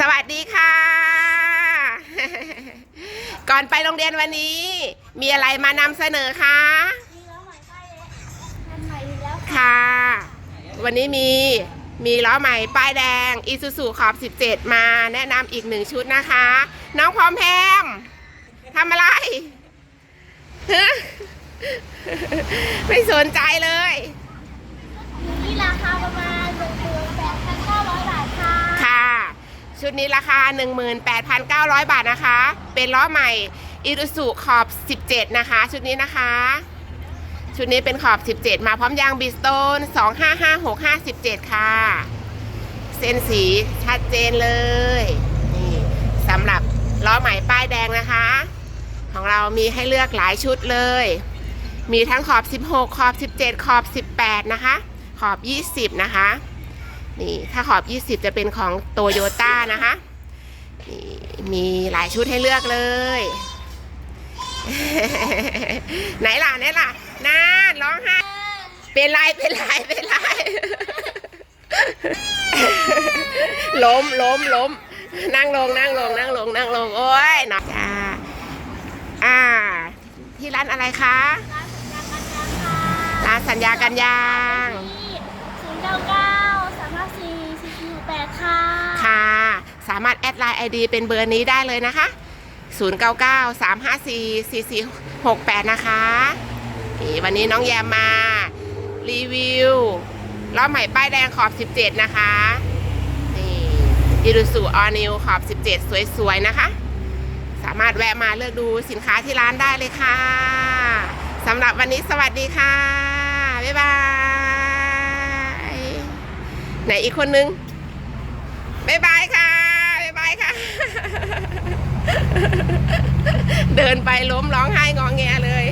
สวัสดีค่ะ ก่อนไปโรงเรียนวันนี้ มีอะไรมานำเสนอคะมีล้อใหม่ป้ายเล็กคันใหม่อีกแล้วค่ะ วันนี้มีมีล้อใหม่ป้ายแดงอีซูซูขอบ 17 มาแนะนำอีกหนึ่งชุดนะคะ น้องพร้อมแพมทำอะไรฮะไม่สนใจเลยอยู่ที่ราคาประมาณหนึ่งหมื่นแปดพันเก้าร้อยบาทค่ะ ค่ะ ชุดนี้ราคา 18,900 บาทนะคะ เป็นล้อใหม่อีรูสุขอบ 17 นะคะ ชุดนี้นะคะ ชุดนี้เป็นขอบ 17 มาพร้อมยางบิสโตน 255657 ค่ะ เส้นสีชัดเจนเลย นี่สำหรับล้อใหม่ป้ายแดงนะคะ ของเรามีให้เลือกหลายชุดเลย มีทั้งขอบ 16 ขอบ 17 ขอบ 18 นะคะ ขอบ 20 นะคะ นี่ถ้าขอบ 20 จะเป็นของโตโยต้านะคะนี่มีหลายชุดให้เลือกเลย ไหนล่ะไหนล่ะน่าร้องไห้เป็นไรเป็นไรเป็นไรล้มล้มล้มนั่งลงนั่งลงนั่งลงนั่งลงโอ้ยนะจ้าอ่า ที่ร้านอะไรคะร้านสัญญากันยางค่ะร้านสัญญากันยางที่ศูนย์เก้าเก้าสามห้าสี่สี่สี่แปดค่ะ ค่ะ สามารถแอดไลน์ไอดีเป็นเบอร์นี้ได้เลยนะคะ 099 354 4468 นะคะนี่วันนี้น้องแยมมา รีวิวล้อใหม่ป้ายแดงขอบ 17 นะคะนี่อิรุสุออนิวขอบ 17 สวยๆ นะคะ สามารถแวะมาเลือกดูสินค้าที่ร้านได้เลยค่ะสำหรับวันนี้สวัสดีค่ะ บ๊ายบาย ไหนอีกคนนึง บ๊ายบายค่ะบ๊ายบายค่ะ เดินไปล้มร้องไห้งอแงเลย